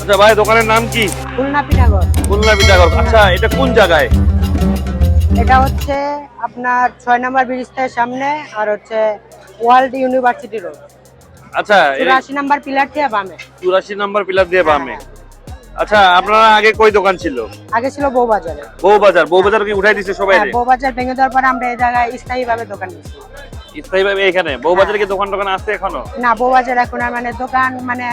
আচ্ছা ভাই দোকানের নাম কি? খুলনা পিনাগর খুলনা বিদ্যাগর আচ্ছা এটা কোন জায়গায়? এটা হচ্ছে আপনার ছয় নম্বর ব্রিজের সামনে আর হচ্ছে ওয়ার্ল্ড ইউনিভার্সিটি রোড। আচ্ছা চুরাশি নম্বর পিলার থেকে বামে। চুরাশি নম্বর পিলার দিয়ে বামে। আচ্ছা আপনারা আগে কই দোকান ছিল? আগে ছিল বউবাজারে। বউবাজার। বউবাজার কি উঠাই দিছে সবাই? হ্যাঁ, বউবাজার ভেঙে দেওয়ার পরে আমরা এই জায়গায় স্থায়ী ভাবে দোকান দিচ্ছি স্থায়ী ভাবে এখানে? বউবাজারে কি দোকান টোকান আছে এখনও? না বউবাজার এখন আর মানে দোকান মানে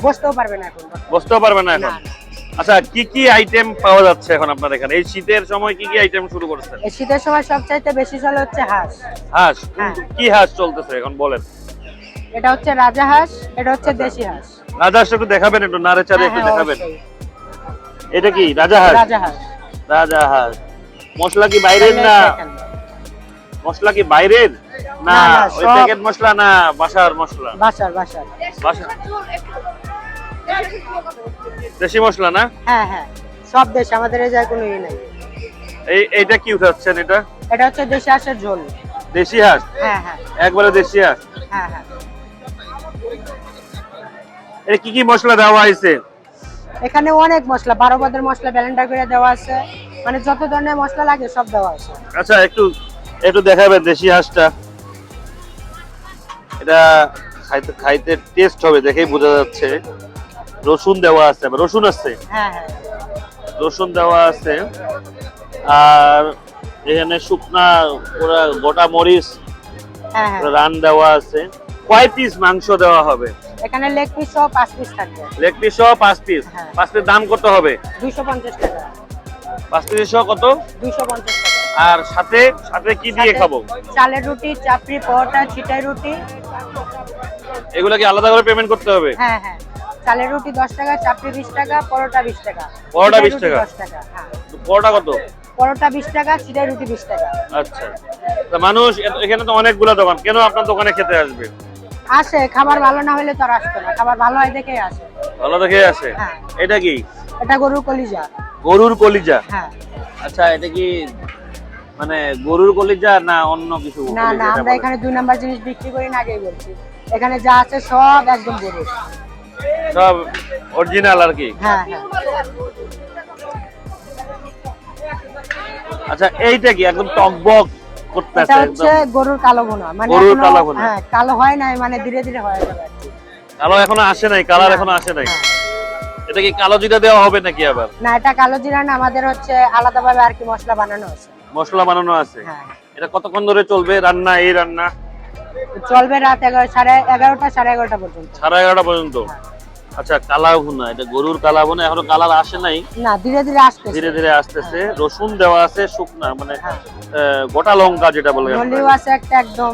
বসতেও পারবে না এখন বসতেও পারবে না এখন? না, না। আচ্ছা কি কি আইটেম পাওয়া যাচ্ছে এখন আপনার এখানে? এই শীতের সময় কি কি আইটেম শুরু করছেন? এই শীতের সময় সবচাইতে বেশি চলে হচ্ছে হাঁস। হাঁস? হ্যাঁ। কি হাঁস চলতেছে এখন বলেন। এটা হচ্ছে রাজা হাঁস এটা হচ্ছে দেশি হাঁস। রাজা হাঁস একটু দেখাবেন একটু নাড়ে চাড়ে হ্যাঁ, একটু হ্যাঁ, দেখাবেন। এটা কি রাজা হাঁস? রাজা হাঁস। রাজা হাঁস। মশলা কি বাইরের না? মশলা কি বাইরের? না ওই প্যাকেট মশলা না বাসার মশলা? বাসার বাসার। বাসা দেশি মশলা না? হ্যাঁ হ্যাঁ। সব দেশ আমাদের এই জায়গায় কোনো ই নাই। এই এইটা কি উঠাচ্ছেন এটা? এটা হচ্ছে দেশি হাঁসের ঝোল। দেশি হাঁস? হ্যাঁ হ্যাঁ। একবারে দেশি হাঁস? হ্যাঁ হ্যাঁ। এটা কি কি মশলা দেওয়া হয়েছে? এখানে অনেক মশলা বারো পদের মশলা ব্যালেন্ডার করে দেওয়া আছে। মানে যত ধরনের মশলা লাগে সব দেওয়া আছে। আচ্ছা একটু একটু দেখাবেন দেশি হাঁসটা। এটা খাইতে খাইতে টেস্ট হবে দেখেই বোঝা যাচ্ছে। রসুন দেওয়া আছে রসুন আছে? হ্যাঁ হ্যাঁ। রসুন দেওয়া আছে। আর এখানে শুকনা পুরা গোটা মরিচ হ্যাঁ হ্যাঁ। রান দেওয়া আছে। কয় পিস মাংস দেওয়া হবে? এখানে লেগ পিস সহ পাঁচ পিস থাকবে। লেগ পিস সহ পাঁচ পিস হ্যাঁ। পাঁচ পিস দাম কত হবে? দুইশো পঞ্চাশ টাকা। পাঁচ পিস সহ কত? দুইশো পঞ্চাশ টাকা। আর সাথে সাথে কি দিয়ে খাব? চালের রুটি চাপড়ি পরোটা ছিটাই রুটি। এগুলো কি আলাদা করে পেমেন্ট করতে হবে? হ্যাঁ হ্ঁ চালের রুটি দশ টাকা চাপড়ি বিশ টাকা পরোটা বিশ টাকা। পরোটা 20 টাকা? দশ টাকা হ্যাঁ। বড়টা কত? পরোটা বিশ টাকা ছিটাই রুটি বিশ টাকা। আচ্ছা। তা মানুষ এখানে তো অনেকগুলো দোকান। কেন আপনার দোকানে খেতে আসবে? আসে খাবার ভালো না হলে তো আসতো না। খাবার ভালো হয় দেখেই আসে। ভালো দেখে আসে? হ্যাঁ। এটা কি? এটা গরুর কলিজা। গরুর কলিজা? হ্যাঁ। আচ্ছা এটা কি মানে গরুর কলিজা না অন্য কিছু না না আমরা এখানে দুই নাম্বার জিনিস বিক্রি করি না আগেই বলছি। এখানে যা আছে সব একদম গরুর। সব অরিজিনাল আর কি? হ্যাঁ হ্যাঁ। আচ্ছা এইটা কি? একদম টকবক করতেছে এটা হচ্ছে গরুর কালো মানে গরুর এখনো- কালো ভুনা। হ্যাঁ কালো হয় নাই মানে ধীরে ধীরে হয়ে যাবে কালো এখনও আসে নাই কালার এখনও আসে নাই। এটা কি কালো জিরা দেওয়া হবে নাকি আবার? না এটা কালো জিরা না আমাদের হচ্ছে আলাদাভাবে আর কি মশলা বানানো আছে। মশলা বানানো আছে। হ্যাঁ। এটা কতক্ষণ ধরে চলবে রান্না এই রান্না? চলবে রাত এগারো সাড়ে এগারোটা সাড়ে এগারোটা পর্যন্ত। সাড়ে এগারোটা পর্যন্ত? আচ্ছা কালা ভুনা এটা গরুর কালা ভুনা এখনও কালার আসে নাই? না ধীরে ধীরে আসতে ধীরে ধীরে আসতেছে। রসুন দেওয়া আছে শুকনা মানে হ্যাঁ। গোটা লঙ্কা যেটা বলে। নলিও আছে একটা একদম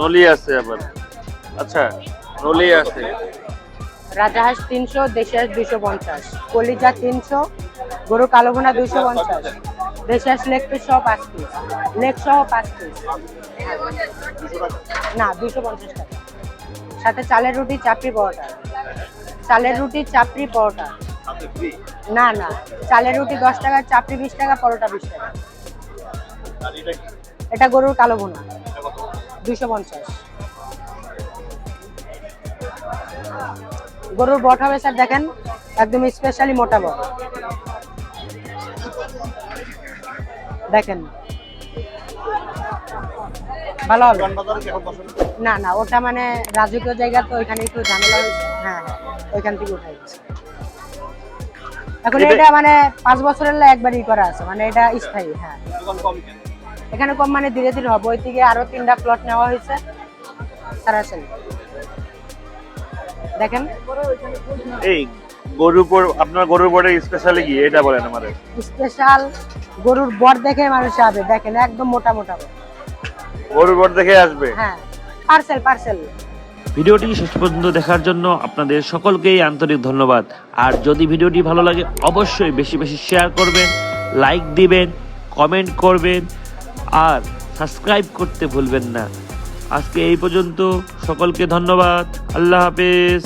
নলি আছে আবার। আচ্ছা নলি আছে। রাজাহাঁস তিনশো দেশি হাঁস দুইশো পঞ্চাশ কলিজা তিনশো গরু কালো ভুনা দুইশো পঞ্চাশ। দেশি হাঁস লেগ পিস সহ পাঁচ পিস লেগ সহ পাঁচ পিস না দুইশো পঞ্চাশ টাকা। সাথে চালের রুটি, চাপড়ি পরোটা। চালের রুটি, চাপড়ি পরোটা। না না, চালের রুটি দশ টাকা, চাপড়ি বিশ টাকা, পরোটা বিশ টাকা। এটা গরুর কালো ভুনা। দুইশো পঞ্চাশ। গরুর বট হবে, স্যার, দেখেন, একদম স্পেশালি মোটা বট। দেখেন। ভালো হবে। না না ওটা মানে রাজকীয় জায়গা তো ওইখানে একটু ঝামেলা হ্যাঁ হ্যাঁ ওইখান থেকে উঠাই দিচ্ছে এখন এটা- মানে পাঁচ বছরের লা একবার ই করা আছে মানে এটা স্থায়ী হ্যাঁ। এখানে কম মানে ধীরে ধীরে হবে। ওই দিকে আরও তিনটা প্লট নেওয়া হয়েছে। সারাসরি দেখেন। এই গরুর আপনার গরুর পরে স্পেশালি কি? এটা বলেন আমাদের। স্পেশাল গরুর বর দেখে মানুষ হবে দেখেন একদম মোটা মোটা গরুর পর দেখে আসবে? হ্যাঁ পার্সেল পার্সেল ভিডিওটি শেষ পর্যন্ত দেখার জন্য আপনাদের সকলকেই আন্তরিক ধন্যবাদ। আর যদি ভিডিওটি ভালো লাগে অবশ্যই বেশি বেশি শেয়ার করবেন লাইক দিবেন কমেন্ট করবেন আর সাবস্ক্রাইব করতে ভুলবেন না। আজকে এই পর্যন্ত সকলকে ধন্যবাদ। আল্লাহ হাফেজ।